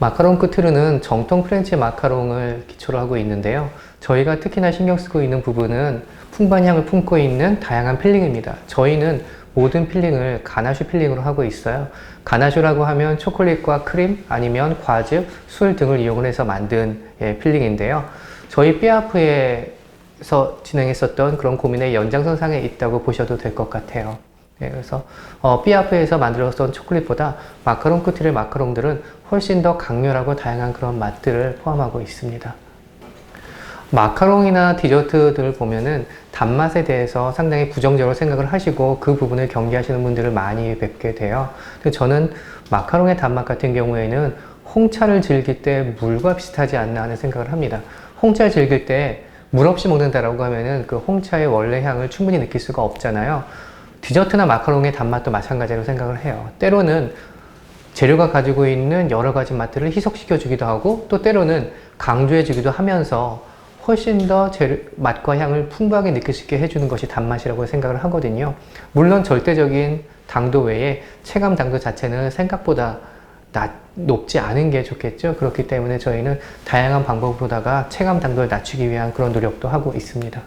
마카롱 쿠트르는 정통 프렌치 마카롱을 기초로 하고 있는데요. 저희가 특히나 신경 쓰고 있는 부분은 풍부한 향을 품고 있는 다양한 필링입니다. 저희는 모든 필링을 가나슈 필링으로 하고 있어요. 가나슈라고 하면 초콜릿과 크림 아니면 과즙, 술 등을 이용해서 만든 예, 필링인데요. 저희 삐아프에서 진행했었던 그런 고민의 연장선상에 있다고 보셔도 될 것 같아요. 네, 그래서 어, 삐아프에서 만들었던 초콜릿보다 마카롱 쿠티르 마카롱들은 훨씬 더 강렬하고 다양한 그런 맛들을 포함하고 있습니다. 마카롱이나 디저트들을 보면은 단맛에 대해서 상당히 부정적으로 생각을 하시고 그 부분을 경계하시는 분들을 많이 뵙게 돼요. 저는 마카롱의 단맛 같은 경우에는 홍차를 즐길 때 물과 비슷하지 않나 하는 생각을 합니다. 홍차를 즐길 때 물 없이 먹는다라고 하면은 그 홍차의 원래 향을 충분히 느낄 수가 없잖아요. 디저트나 마카롱의 단맛도 마찬가지로 생각을 해요. 때로는 재료가 가지고 있는 여러 가지 맛들을 희석시켜 주기도 하고 또 때로는 강조해 주기도 하면서 훨씬 더 재료, 맛과 향을 풍부하게 느낄 수 있게 해주는 것이 단맛이라고 생각을 하거든요. 물론 절대적인 당도 외에 체감 당도 자체는 생각보다 낮, 높지 않은 게 좋겠죠. 그렇기 때문에 저희는 다양한 방법으로다가 체감 당도를 낮추기 위한 그런 노력도 하고 있습니다.